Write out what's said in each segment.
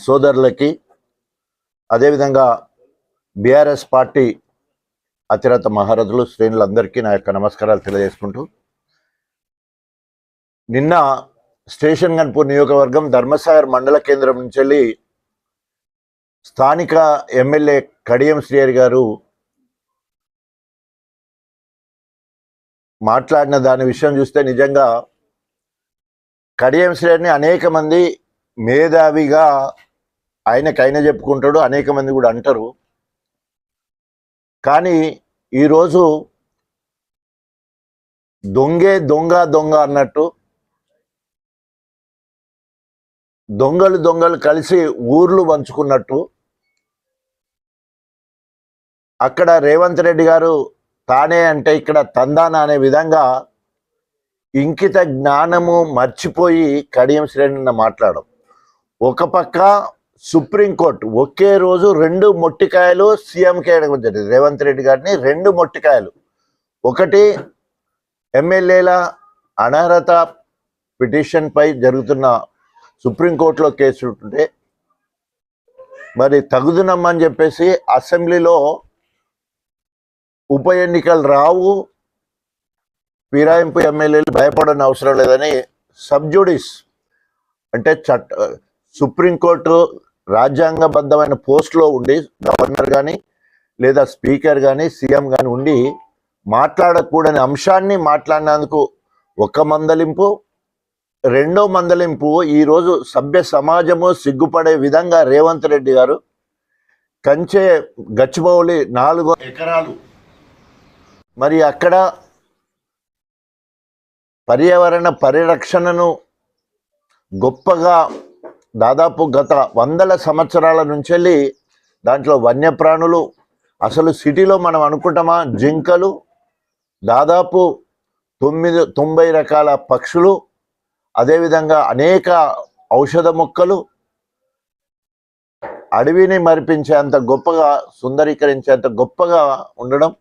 సోదరులకి అదేవిధంగా BRS party అతిరత మహారథులు శ్రేణులందరికీ నా యొక్క నమస్కారాలు తెలియజేసుకుంటూ నిన్న స్టేషన్ గన్పూర్ నియోజకవర్గం ధర్మసాగర్ మండల కేంద్రం నుంచి వెళ్ళి స్థానిక ఎమ్మెల్యే కడియం శ్రీహరి గారు మాట్లాడిన దాని విషయం చూస్తే నిజంగా కడియం శ్రేణిని అనేక మంది మేధావిగా ఆయనకైనా చెప్పుకుంటాడు అనేక మంది కూడా అంటారు. కానీ ఈరోజు దొంగే దొంగ దొంగ అన్నట్టు దొంగలు దొంగలు కలిసి ఊర్లు పంచుకున్నట్టు అక్కడ రేవంత్ రెడ్డి గారు తానే అంటే ఇక్కడ తందాన అనే విధంగా ఇంకిత జ్ఞానము మర్చిపోయి కడియం శ్రేణిన మాట్లాడడం. ఒక పక్క సుప్రీంకోర్టు ఒకే రోజు రెండు మొట్టికాయలు సీఎంకి వేయడం జరిగింది. రేవంత్ రెడ్డి గారిని రెండు మొట్టికాయలు. ఒకటి ఎమ్మెల్యేల అనర్హత పిటిషన్పై జరుగుతున్న సుప్రీంకోర్టులో కేసు ఉంటే మరి తగుదునమ్మని చెప్పేసి అసెంబ్లీలో ఉప ఎన్నికలు రావు ఫిరాయింపు ఎమ్మెల్యేలు భయపడని అవసరం లేదని సబ్జుడిస్ అంటే చట్ట సుప్రీంకోర్టు రాజ్యాంగబద్ధమైన పోస్ట్లో ఉండి గవర్నర్ కానీ లేదా స్పీకర్ కానీ సీఎం కానీ ఉండి మాట్లాడకూడని అంశాన్ని మాట్లాడినందుకు ఒక మందలింపు రెండో మందలింపు ఈరోజు సభ్య సమాజము సిగ్గుపడే విధంగా రేవంత్ రెడ్డి గారు కంచె గచ్చిబౌలి నాలుగు ఎకరాలు. మరి అక్కడ పర్యావరణ పరిరక్షణను గొప్పగా దాదాపు గత వందల సంవత్సరాల నుంచి వెళ్ళి దాంట్లో వన్యప్రాణులు అసలు సిటీలో మనం అనుకుంటామా? జింకలు దాదాపు తొమ్మిది తొంభై రకాల పక్షులు అదేవిధంగా అనేక ఔషధ మొక్కలు అడవిని మరిపించేంత గొప్పగా సుందరీకరించేంత గొప్పగా ఉండడం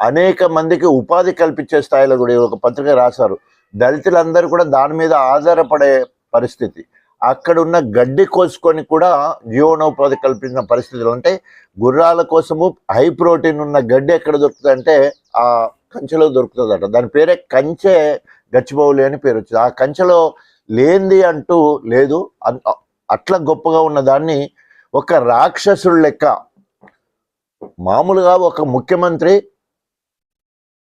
అనేక మందికి ఉపాధి కల్పించే స్థాయిలో కూడా ఒక పత్రిక రాశారు. దళితులందరూ కూడా దాని మీద ఆధారపడే పరిస్థితి. అక్కడ ఉన్న గడ్డి కోసుకొని కూడా జీవనోపాధి కల్పించిన పరిస్థితులు అంటే గుర్రాల కోసము హై ప్రోటీన్ ఉన్న గడ్డి ఎక్కడ దొరుకుతుంది అంటే ఆ కంచెలో దొరుకుతుందట. దాని పేరే కంచె గచ్చిబౌలి అని పేరు వచ్చింది. ఆ కంచెలో లేనిది అంటూ లేదు. అట్లా గొప్పగా ఉన్న దాన్ని ఒక రాక్షసుడు లెక్క మామూలుగా ఒక ముఖ్యమంత్రి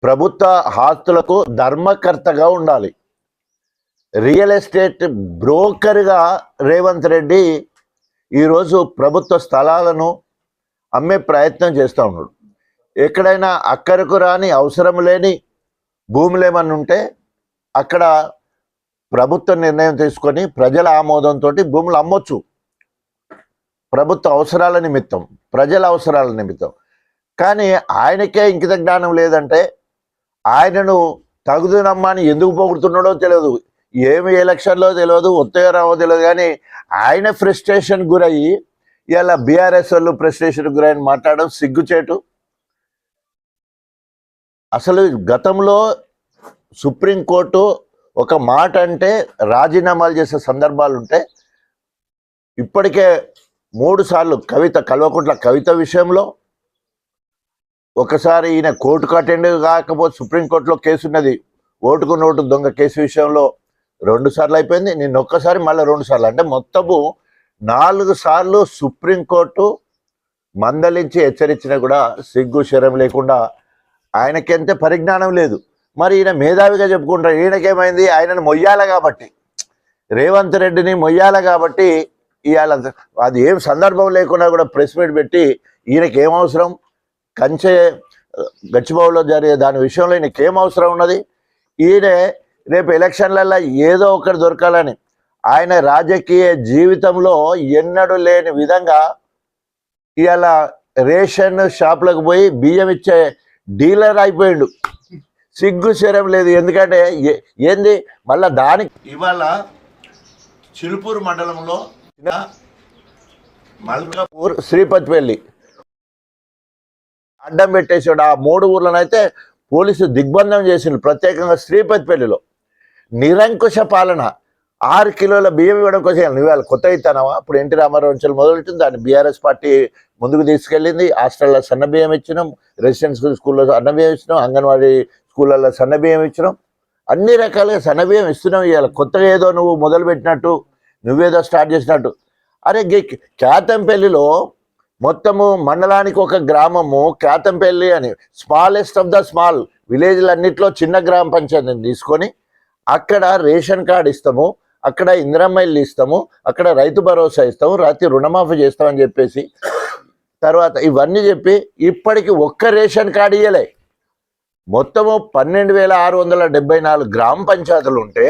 ప్రభుత్వ ఆస్తులకు ధర్మకర్తగా ఉండాలి. రియల్ ఎస్టేట్ బ్రోకర్గా రేవంత్ రెడ్డి ఈరోజు ప్రభుత్వ స్థలాలను అమ్మే ప్రయత్నం చేస్తూ ఉన్నాడు. ఎక్కడైనా అక్కరకు రాని అవసరం లేని భూములు ఏమన్నా ఉంటే అక్కడ ప్రభుత్వ నిర్ణయం తీసుకొని ప్రజల ఆమోదంతో భూములు అమ్మొచ్చు. ప్రభుత్వ అవసరాల నిమిత్తం ప్రజల అవసరాల నిమిత్తం. కానీ ఆయనకే ఇంకిత జ్ఞానం లేదంటే ఆయనను తగుదునమ్మని ఎందుకు పోగొడుతున్నాడో తెలియదు. ఏమి ఎలక్షన్లో తెలియదు ఒత్తగా రావో తెలియదు కానీ ఆయన ఫ్రస్ట్రేషన్ గురయ్యి ఇలా బీఆర్ఎస్ వాళ్ళు ఫ్రస్ట్రేషన్ గురైన మాట్లాడడం సిగ్గుచేటు. అసలు గతంలో సుప్రీంకోర్టు ఒక మాట అంటే రాజీనామాలు చేసే సందర్భాలు ఉంటే ఇప్పటికే మూడు సార్లు కవిత కల్వకుంట్ల కవిత విషయంలో ఒకసారి ఈయన కోర్టుకు అటెండ్ కాకపోతే సుప్రీంకోర్టులో కేసు ఉన్నది ఓటుకు నోటు దొంగ కేసు విషయంలో రెండు సార్లు అయిపోయింది నేను ఒక్కసారి మళ్ళీ రెండు సార్లు. అంటే మొత్తము నాలుగు సార్లు సుప్రీంకోర్టు మందలించి హెచ్చరించినా కూడా సిగ్గు శరం లేకుండా ఆయనకెంత పరిజ్ఞానం లేదు. మరి ఈయన మేధావిగా చెప్పుకుంటారు ఈయనకేమైంది? ఆయనను మొయ్యాల కాబట్టి. రేవంత్ రెడ్డిని మొయ్యాల కాబట్టి ఇవాళ అది ఏం సందర్భం లేకుండా కూడా ప్రెస్ మీట్ పెట్టి ఈయనకి ఏం అవసరం కంచె గచ్చిబాబులో జరిగే దాని విషయంలో ఈయనకి ఏం అవసరం ఉన్నది? ఈయన రేపు ఎలక్షన్లలో ఏదో ఒకటి దొరకాలని. ఆయన రాజకీయ జీవితంలో ఎన్నడూ లేని విధంగా ఇవాళ రేషన్ షాపులకు పోయి బియ్యం ఇచ్చే డీలర్ అయిపోయిండు. సిగ్గు శరం లేదు. ఎందుకంటే ఏంది? మళ్ళా దానికి ఇవాళ చిలుపూరు మండలంలో మల్కాపూర్ శ్రీపతిపల్లి. అడ్డం పెట్టేసాడు ఆ మూడు ఊర్లనైతే పోలీసు దిగ్బంధం చేసిండు. ప్రత్యేకంగా శ్రీపతిపల్లిలో. నిరంకుశ పాలన. ఆరు కిలోల బియ్యం ఇవ్వడం కోసం నువ్వు ఇవాళ కొత్త ఇస్తానవా ఇప్పుడు ఎన్టీ రామారావు నుంచి మొదలెట్టింది? దాన్ని బీఆర్ఎస్ పార్టీ ముందుకు తీసుకెళ్ళింది. హాస్టల్లో సన్న బియ్యం ఇచ్చినాం. రెసిడెన్షియల్ స్కూల్లో అన్న బియ్యం ఇచ్చినాం. అంగన్వాడీ స్కూళ్ళల్లో సన్న బియ్యం ఇచ్చినాం. అన్ని రకాలుగా సన్న బియ్యం ఇస్తున్నాం ఇవాళ. కొత్తగా ఏదో నువ్వు మొదలుపెట్టినట్టు నువ్వేదో స్టార్ట్ చేసినట్టు. అరే గే- మొత్తము మండలానికి ఒక గ్రామము క్యాతంపల్లి అని స్మాలెస్ట్ ఆఫ్ ద స్మాల్. విలేజ్లన్నింటిలో చిన్న గ్రామ పంచాయతీని తీసుకొని అక్కడ రేషన్ కార్డు ఇస్తాము అక్కడ ఇందిరమ్మ ఇల్లు ఇస్తాము అక్కడ రైతు భరోసా ఇస్తాము రాత్రి రుణమాఫీ చేస్తామని చెప్పేసి తర్వాత ఇవన్నీ చెప్పి ఇప్పటికి ఒక్క రేషన్ కార్డు ఇయ్యలే. మొత్తము పన్నెండు వేల ఆరు వందల డెబ్బై నాలుగు గ్రామ పంచాయతీలు ఉంటే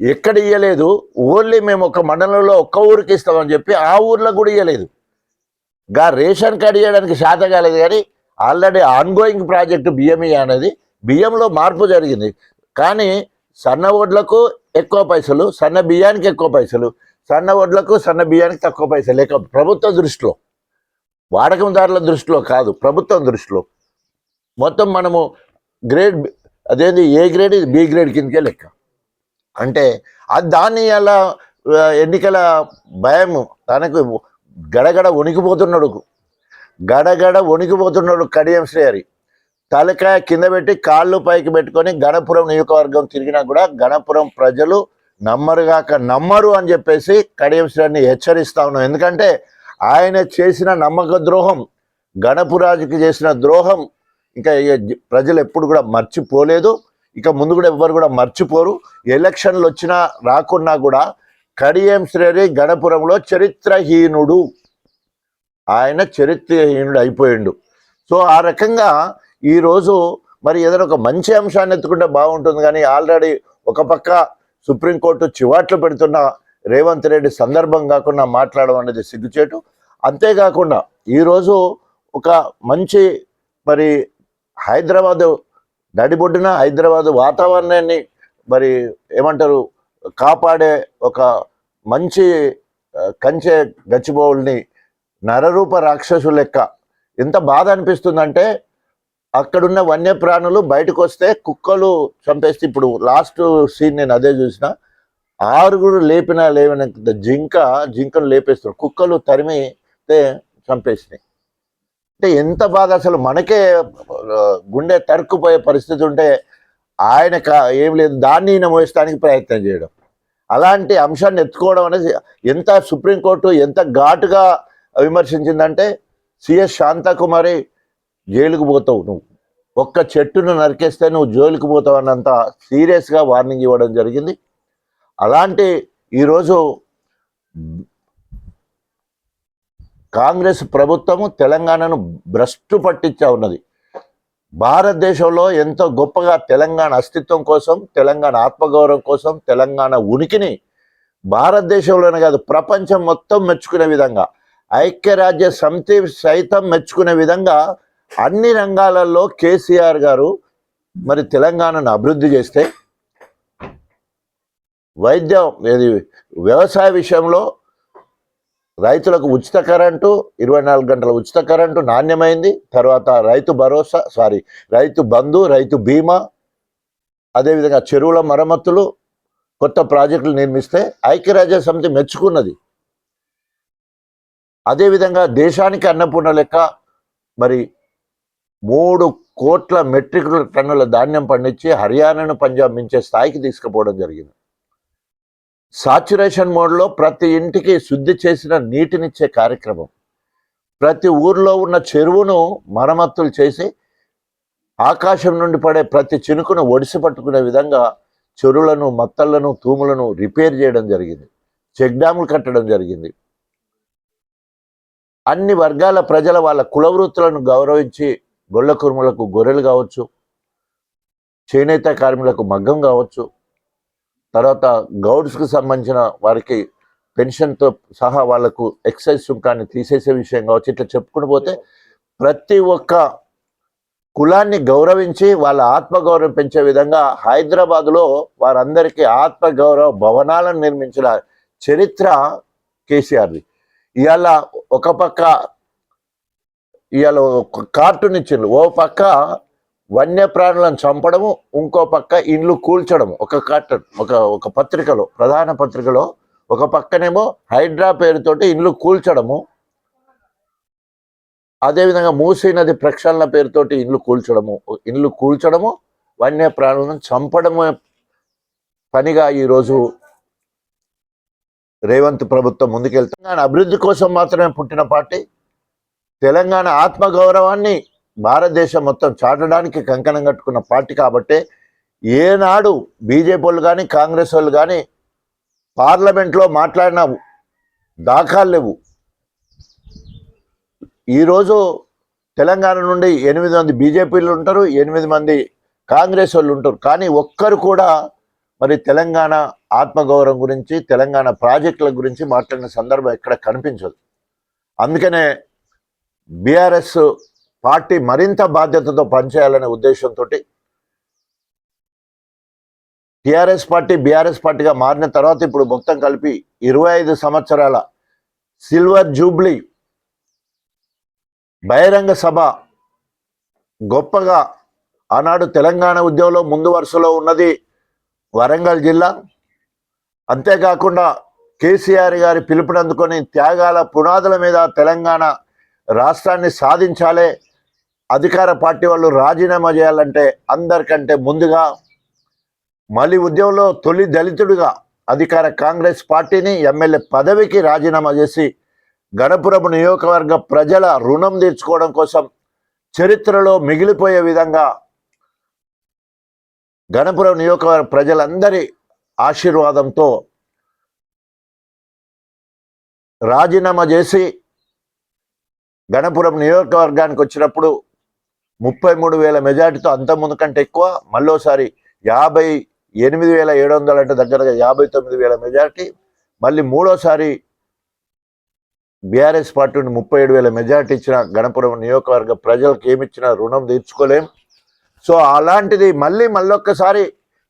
ఎక్కడ ఇయ్యలేదు ఓన్లీ మేము ఒక మండలంలో ఒక్క ఊరికి ఇస్తామని చెప్పి ఆ ఊర్లో కూడా ఇయ్యలేదు. గా రేషన్ కార్డు ఇవ్వడానికి శాత కాలేదు కానీ ఆల్రెడీ ఆన్గోయింగ్ ప్రాజెక్టు బియ్యం అనేది బియ్యంలో మార్పు జరిగింది. కానీ సన్న వడ్లకు ఎక్కువ పైసలు సన్న బియ్యానికి ఎక్కువ పైసలు సన్న వడ్లకు సన్న బియ్యానికి తక్కువ పైసలు. లేక ప్రభుత్వ దృష్టిలో వాడకందారుల దృష్టిలో కాదు ప్రభుత్వం దృష్టిలో. మొత్తం మనము గ్రేడ్ అదేది అదేంది ఏ గ్రేడ్ బి గ్రేడ్ కిందకే లెక్క. అంటే అది దాన్ని అలా ఎన్నికల భయం తనకు గడగడ వణికిపోతున్నాడు. గడగడ వణికిపోతున్నాడు కడియం శ్రేయరి తలకాయ కింద పెట్టి కాళ్ళు పైకి పెట్టుకొని గణపురం నియోజకవర్గం తిరిగినా కూడా గణపురం ప్రజలు నమ్మరుగాక నమ్మరు అని చెప్పేసి కడియం హెచ్చరిస్తా ఉన్నాం. ఎందుకంటే ఆయన చేసిన నమ్మక ద్రోహం గణపురాజుకి చేసిన ద్రోహం ఇంకా ప్రజలు ఎప్పుడు కూడా మర్చిపోలేదు. ఇక ముందు కూడా ఎవ్వరు కూడా మర్చిపోరు. ఎలక్షన్లు వచ్చినా రాకున్నా కూడా కడియం శ్రేరి గణపురంలో చరిత్రహీనుడు. ఆయన చరిత్రహీనుడు అయిపోయిండు. సో ఆ రకంగా ఈరోజు మరి ఏదైనా ఒక మంచి అంశాన్ని ఎత్తుకుంటే బాగుంటుంది కానీ ఆల్రెడీ ఒక పక్క సుప్రీంకోర్టు చివాట్లు పెడుతున్న రేవంత్ రెడ్డి సందర్భం కాకుండా మాట్లాడడం అనేది సిగ్గుచేటు. అంతేకాకుండా ఈరోజు ఒక మంచి మరి హైదరాబాదు నడిబొడ్డున హైదరాబాదు వాతావరణాన్ని మరి ఏమంటారు కాపాడే ఒక మంచి కంచె గచ్చిబౌల్ని నరరూప రాక్షసు లెక్క ఎంత బాధ అనిపిస్తుందంటే అక్కడున్న వన్యప్రాణులు బయటకు వస్తే కుక్కలు చంపేస్తే ఇప్పుడు లాస్ట్ సీన్ నేను అదే చూసిన. ఆరుగురు లేపినా లేవిన జింక జింకను లేపేస్తారు. కుక్కలు తరిమితే చంపేసినాయి. అంటే ఎంత బాధ అసలు మనకే గుండె తరుక్కుపోయే పరిస్థితి ఉంటే ఆయన ఏం లేదు దాన్ని ఈయన మోయడానికి ప్రయత్నం చేయడం. అలాంటి అంశాన్ని ఎత్తుకోవడం అనేది ఎంత సుప్రీంకోర్టు ఎంత ఘాటుగా విమర్శించిందంటే సిఎస్ శాంతకుమారి జైలుకు పోతావు నువ్వు. ఒక్క చెట్టును నరికేస్తే నువ్వు జైలుకు పోతావు అన్నంత సీరియస్గా వార్నింగ్ ఇవ్వడం జరిగింది. అలాంటి ఈరోజు కాంగ్రెస్ ప్రభుత్వము తెలంగాణను భ్రష్టు పట్టించా ఉన్నది. భారతదేశంలో ఎంతో గొప్పగా తెలంగాణ అస్తిత్వం కోసం తెలంగాణ ఆత్మగౌరవం కోసం తెలంగాణ ఉనికిని భారతదేశంలోనే కాదు ప్రపంచం మొత్తం మెచ్చుకునే విధంగా ఐక్యరాజ్య సమితి సైతం మెచ్చుకునే విధంగా అన్ని రంగాలలో కేసీఆర్ గారు మరి తెలంగాణను అభివృద్ధి చేస్తే వైద్యం ఇది వ్యవసాయ విషయంలో రైతులకు ఉచిత కరెంటు ఇరవై నాలుగు గంటల ఉచిత కరెంటు నాణ్యమైంది. తర్వాత రైతు భరోసా సారీ రైతు బంధు రైతు బీమా అదేవిధంగా చెరువుల మరమ్మతులు కొత్త ప్రాజెక్టులు నిర్మిస్తే ఐక్యరాజ్య సమితి మెచ్చుకున్నది. అదేవిధంగా దేశానికి అన్నపూర్ణ లెక్క మరి మూడు కోట్ల మెట్రిక్ టన్నుల ధాన్యం పండించి హర్యానాను పంజాబ్ మించే స్థాయికి తీసుకుపోవడం జరిగింది. సాచురేషన్ మోడ్లో ప్రతి ఇంటికి శుద్ధి చేసిన నీటినిచ్చే కార్యక్రమం. ప్రతి ఊర్లో ఉన్న చెరువును మరమ్మతులు చేసి ఆకాశం నుండి పడే ప్రతి చినుకును ఒడిసి పట్టుకునే విధంగా చెరువులను మత్తళ్ళను తూములను రిపేర్ చేయడం జరిగింది. చెక్ డ్యాములు కట్టడం జరిగింది. అన్ని వర్గాల ప్రజల వాళ్ళ కుల వృత్తులను గౌరవించి గొల్ల కురుములకు గొర్రెలు కావచ్చు చేనేత కార్మికులకు మగ్గం కావచ్చు. తర్వాత గౌడ్స్కి సంబంధించిన వారికి పెన్షన్తో సహా వాళ్ళకు ఎక్సైజ్ సుంకాన్ని తీసేసే విషయం కావచ్చు ఇట్లా చెప్పుకుని పోతే ప్రతి ఒక్క కులాన్ని గౌరవించి వాళ్ళ ఆత్మగౌరవం పెంచే విధంగా హైదరాబాద్లో వారందరికీ ఆత్మగౌరవ భవనాలను నిర్మించిన చరిత్ర కేసీఆర్ది. ఇవాళ ఒక పక్క ఇవాళ ఒక కార్టూన్ ఇచ్చిండ్రు. ఓ పక్క వన్యప్రాణులను చంపడము ఇంకో పక్క ఇండ్లు కూల్చడం ఒక కార్టూన్ ఒక ఒక పత్రికలో ప్రధాన పత్రికలో ఒక పక్కనేమో హైడ్రా పేరుతోటి ఇండ్లు కూల్చడము అదేవిధంగా మూసీ నది ప్రక్షాళన పేరుతోటి ఇండ్లు కూల్చడము ఇండ్లు కూల్చడము వన్యప్రాణులను చంపడము పనిగా ఈరోజు రేవంత్ ప్రభుత్వం ముందుకెళ్తుంది. అభివృద్ధి కోసం మాత్రమే పుట్టిన పార్టీ తెలంగాణ ఆత్మగౌరవాన్ని భారతదేశం మొత్తం చాటడానికి కంకణం కట్టుకున్న పార్టీ కాబట్టి ఏనాడు బీజేపీ వాళ్ళు కానీ కాంగ్రెస్ వాళ్ళు కానీ పార్లమెంట్లో మాట్లాడిన దాఖలు లేవు. ఈరోజు తెలంగాణ నుండి ఎనిమిది మంది బీజేపీలు ఉంటారు ఎనిమిది మంది కాంగ్రెస్ వాళ్ళు ఉంటారు. కానీ ఒక్కరు కూడా మరి తెలంగాణ ఆత్మగౌరవం గురించి తెలంగాణ ప్రాజెక్టుల గురించి మాట్లాడిన సందర్భం ఎక్కడ కనిపించదు. అందుకనే బీఆర్ఎస్ పార్టీ మరింత బాధ్యతతో పనిచేయాలనే ఉద్దేశంతో టీఆర్ఎస్ పార్టీ బీఆర్ఎస్ పార్టీగా మారిన తర్వాత ఇప్పుడు మొత్తం కలిపి ఇరవై ఐదు సంవత్సరాల సిల్వర్ జూబ్లీ బహిరంగ సభ గొప్పగా ఆనాడు తెలంగాణ ఉద్యమంలో ముందు వరుసలో ఉన్నది వరంగల్ జిల్లా. అంతేకాకుండా కేసీఆర్ గారి పిలుపునందుకొని త్యాగాల పునాదుల మీద తెలంగాణ రాష్ట్రాన్ని సాధించాలే అధికార పార్టీ వాళ్ళు రాజీనామా చేయాలంటే అందరికంటే ముందుగా మళ్ళీ ఉద్యమంలో తొలి దళితుడిగా అధికార కాంగ్రెస్ పార్టీని ఎమ్మెల్యే పదవికి రాజీనామా చేసి గణపురం నియోజకవర్గ ప్రజల రుణం తీర్చుకోవడం కోసం చరిత్రలో మిగిలిపోయే విధంగా గణపురం నియోజకవర్గ ప్రజలందరి ఆశీర్వాదంతో రాజీనామా చేసి గణపురం నియోజకవర్గానికి వచ్చినప్పుడు ముప్పై మూడు వేల మెజార్టీతో అంతకుముందు ముందు కంటే ఎక్కువ మళ్ళోసారి యాభై ఎనిమిది వేల ఏడు వందల అంటే దగ్గరగా యాభై తొమ్మిది వేల మెజార్టీ మళ్ళీ మూడోసారి బీఆర్ఎస్ పార్టీ నుండి ముప్పై ఏడు వేల మెజార్టీ ఇచ్చిన గణపురం నియోజకవర్గ ప్రజలకు ఏమిచ్చినా రుణం తీర్చుకోలేం. సో అలాంటిది మళ్ళీ మళ్ళొక్కసారి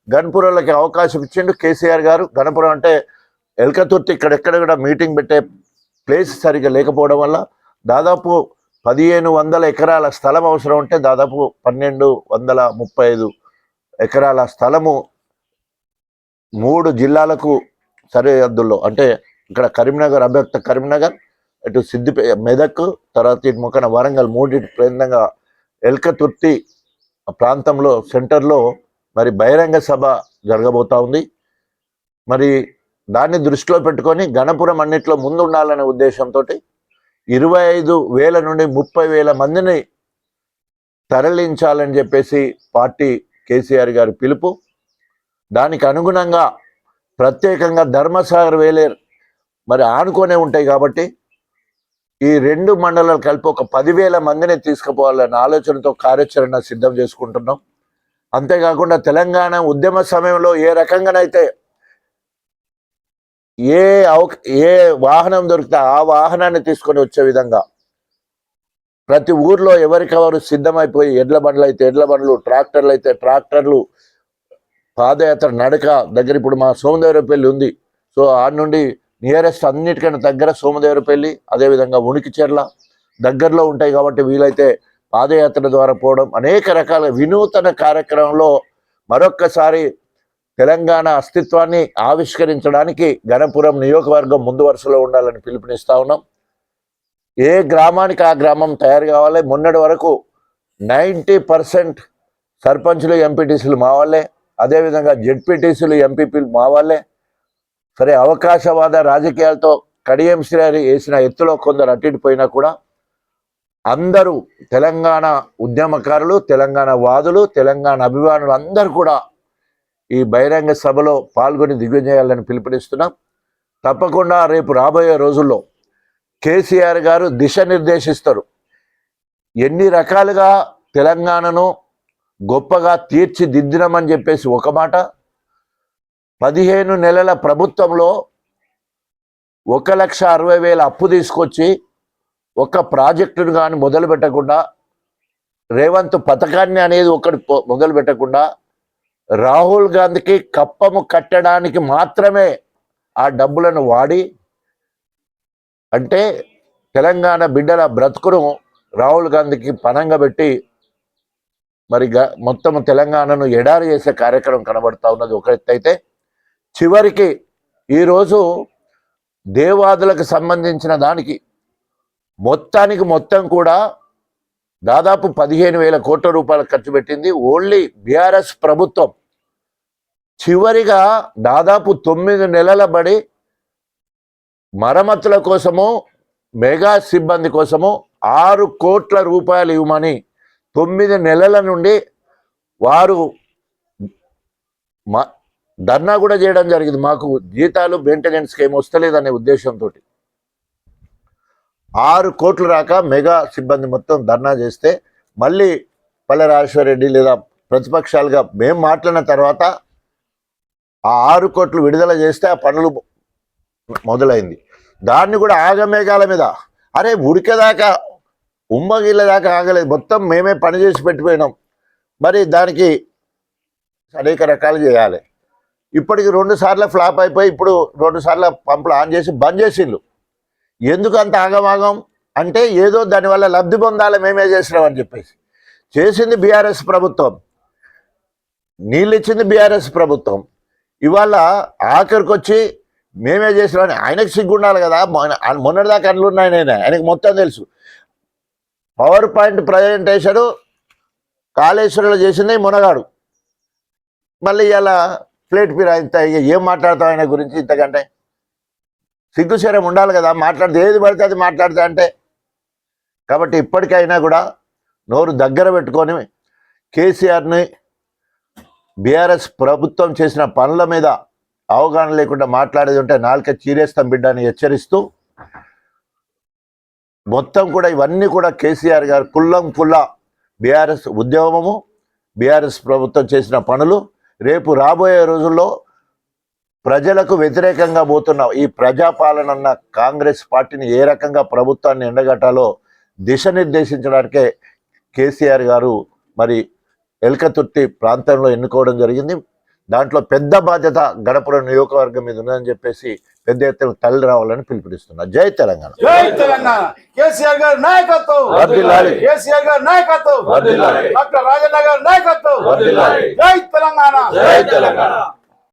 గణపురంలోకి అవకాశం ఇచ్చిండు కేసీఆర్ గారు. గణపురం అంటే ఎల్కతుర్తి ఇక్కడెక్కడ కూడా మీటింగ్ పెట్టే ప్లేస్ సరిగ్గా లేకపోవడం వల్ల దాదాపు పదిహేను వందల ఎకరాల స్థలం అవసరం ఉంటే దాదాపు పన్నెండు వందల ముప్పై ఐదు ఎకరాల స్థలము మూడు జిల్లాలకు సరిహద్దుల్లో అంటే ఇక్కడ కరీంనగర్ అభ్యర్థ కరీంనగర్ అటు సిద్దిపే మెదక్ తర్వాత ఇటు ముఖన వరంగల్ మూడింటి కేంద్రంగా ఎల్కతుర్తి ప్రాంతంలో సెంటర్లో మరి బహిరంగ సభ జరగబోతా ఉంది. మరి దాన్ని దృష్టిలో పెట్టుకొని గణపురం అన్నిట్లో ముందు ఉండాలనే ఉద్దేశంతో ఇరవై ఐదు వేల నుండి ముప్పై వేల మందిని తరలించాలని చెప్పేసి పార్టీ కేసీఆర్ గారి పిలుపు. దానికి అనుగుణంగా ప్రత్యేకంగా ధర్మసాగర్ వేలేరు మరి ఆనుకొనే ఉంటాయి కాబట్టి ఈ రెండు మండలాలు కలిపి ఒక పదివేల మందిని తీసుకుపోవాలన్న ఆలోచనతో కార్యాచరణ సిద్ధం చేసుకుంటున్నాం. అంతేకాకుండా తెలంగాణ ఉద్యమ సమయంలో ఏ రకంగానైతే ఏ అవ ఏ వాహనం దొరికితే ఆ వాహనాన్ని తీసుకొని వచ్చే విధంగా. ప్రతి ఊర్లో ఎవరికెవరు సిద్ధమైపోయి ఎడ్ల బండ్లు అయితే ఎడ్ల బండ్లు ట్రాక్టర్లు అయితే ట్రాక్టర్లు పాదయాత్ర నడక దగ్గర ఇప్పుడు మా సోమదేవరపల్లి ఉంది. సో ఆ నుండి నియరెస్ట్ అన్నిటికన్నా దగ్గర సోమదేవరపల్లి అదేవిధంగా ఉనికిచెర్ల దగ్గరలో ఉంటాయి కాబట్టి వీలైతే పాదయాత్ర ద్వారా పోవడం అనేక రకాల వినూతన కార్యక్రమంలో మరొక్కసారి తెలంగాణ అస్తిత్వాన్ని ఆవిష్కరించడానికి గణపురం నియోజకవర్గం ముందు వరుసలో ఉండాలని పిలుపునిస్తా ఉన్నాం. ఏ గ్రామానికి ఆ గ్రామం తయారు కావాలి? మొన్నటి వరకు నైంటీ పర్సెంట్ సర్పంచులు ఎంపీటీసీలు మా వాళ్ళే. అదేవిధంగా జెడ్పీటీసీలు ఎంపీపీలు మా వాళ్ళే. సరే అవకాశవాద రాజకీయాలతో కడియం శ్రీహరి వేసిన ఎత్తులో కొందరు అట్టిపోయినా కూడా అందరూ తెలంగాణ ఉద్యమకారులు తెలంగాణ వాదులు తెలంగాణ అభిమానులు అందరూ కూడా ఈ బహిరంగ సభలో పాల్గొని దిగ్విజయాలని పిలుపునిస్తున్నాం. తప్పకుండా రేపు రాబోయే రోజుల్లో కేసీఆర్ గారు దిశ నిర్దేశిస్తారు. ఎన్ని రకాలుగా తెలంగాణను గొప్పగా తీర్చిదిద్దినమని చెప్పేసి ఒక మాట పదిహేను నెలల ప్రభుత్వంలో ఒక లక్ష అరవై వేల అప్పు తీసుకొచ్చి ఒక ప్రాజెక్టును కానీ మొదలు పెట్టకుండా రేవంత్ పథకాన్ని అనేది ఒకటి పొ- మొదలు పెట్టకుండా రాహుల్ గాంధీకి కప్పము కట్టడానికి మాత్రమే ఆ డబ్బులను వాడి అంటే తెలంగాణ బిడ్డల బ్రతుకును రాహుల్ గాంధీకి పనంగా పెట్టి మరి గ- మొత్తం తెలంగాణను ఎడారి చేసే కార్యక్రమం కనబడతా ఉన్నది ఒక ఎత్తు చివరికి ఈరోజు దేవాదులకు సంబంధించిన దానికి మొత్తానికి మొత్తం కూడా దాదాపు పదిహేను వేల కోట్ల రూపాయలు ఖర్చు పెట్టింది ఓన్లీ బీఆర్ఎస్ ప్రభుత్వం. చివరిగా దాదాపు తొమ్మిది నెలల బడి మరమ్మతుల కోసము మెగా సిబ్బంది కోసము ఆరు కోట్ల రూపాయలు ఇవ్వమని తొమ్మిది నెలల నుండి వారు ధర్నా కూడా చేయడం జరిగింది. మాకు జీతాలు మెయింటెనెన్స్కి ఏమి వస్తలేదనే ఉద్దేశంతో ఆరు కోట్లు రాక మెగా సిబ్బంది మొత్తం ధర్నా చేస్తే మళ్ళీ పల్లె రెడ్డి లేదా ప్రతిపక్షాలుగా మేము మాట్లాడిన తర్వాత ఆ ఆరు కోట్లు విడుదల చేస్తే ఆ పనులు మొదలైంది. దాన్ని కూడా ఆగమేఘాల మీద. అరే ఉడికేదాకా ఉమ్మగిళ్ళ దాకా ఆగలేదు. మొత్తం మేమే పని చేసి పెట్టిపోయినాం. మరి దానికి అనేక రకాలు చేయాలి. ఇప్పటికి రెండు సార్లు ఫ్లాప్ అయిపోయి ఇప్పుడు రెండు సార్లు పంపులు ఆన్ చేసి బంద్ చేసిండ్రు ఎందుకు అంత ఆగమాగం? అంటే ఏదో దానివల్ల లబ్ధి పొందాలి మేమే చేసినామని చెప్పేసి. చేసింది బీఆర్ఎస్ ప్రభుత్వం. నీళ్ళు ఇచ్చింది బీఆర్ఎస్ ప్రభుత్వం. ఇవాళ ఆఖరికి వచ్చి మేమే చేసినామని ఆయనకు సిగ్గుండాలి కదా. మొన్న- మొన్నటిదాకా అన్నులు ఉన్నాయి నేను. ఆయనకు మొత్తం తెలుసు. పవర్ పాయింట్ ప్రజెంటేషన్ కాళేశ్వరంలో చేసింది మునగాడు. మళ్ళీ ఇలా ప్లేట్ పీర ఇంత ఇక ఏం మాట్లాడతాం ఆయన గురించి ఇంతకంటే? సిగ్గుశరం ఉండాలి కదా మాట్లాడితే ఏది పడితే అది మాట్లాడతా అంటే. కాబట్టి ఇప్పటికైనా కూడా నోరు దగ్గర పెట్టుకొని కేసీఆర్ని బీఆర్ఎస్ ప్రభుత్వం చేసిన పనుల మీద అవగాహన లేకుండా మాట్లాడేది ఉంటే నాలుక చీరేస్తాం బిడ్డని హెచ్చరిస్తూ మొత్తం కూడా ఇవన్నీ కూడా కేసీఆర్ గారు కుల్లం కుల్ల బీఆర్ఎస్ ఉద్యమము బీఆర్ఎస్ ప్రభుత్వం చేసిన పనులు రేపు రాబోయే రోజుల్లో ప్రజలకు వ్యతిరేకంగా పోతున్న ఈ ప్రజాపాలన అన్న కాంగ్రెస్ పార్టీని ఏ రకంగా ప్రభుత్వాన్ని ఎండగట్టాలో దిశనిర్దేశించడానికే కేసీఆర్ గారు మరి ఎల్కతుర్తి ప్రాంతంలో ఎన్నుకోవడం జరిగింది. దాంట్లో పెద్ద బాధ్యత గణపురం నియోజకవర్గం మీద ఉందని చెప్పేసి పెద్ద ఎత్తున తల్లి రావాలని పిలుపునిస్తున్నారు జై తెలంగాణ. జై తెలంగాణ. కేసీఆర్ గారి నాయకత్వం. కేసీఆర్ గారి నాయకత్వం. డాక్టర్ రాజన్న గారి నాయకత్వం. జై తెలంగాణ. జై తెలంగాణ.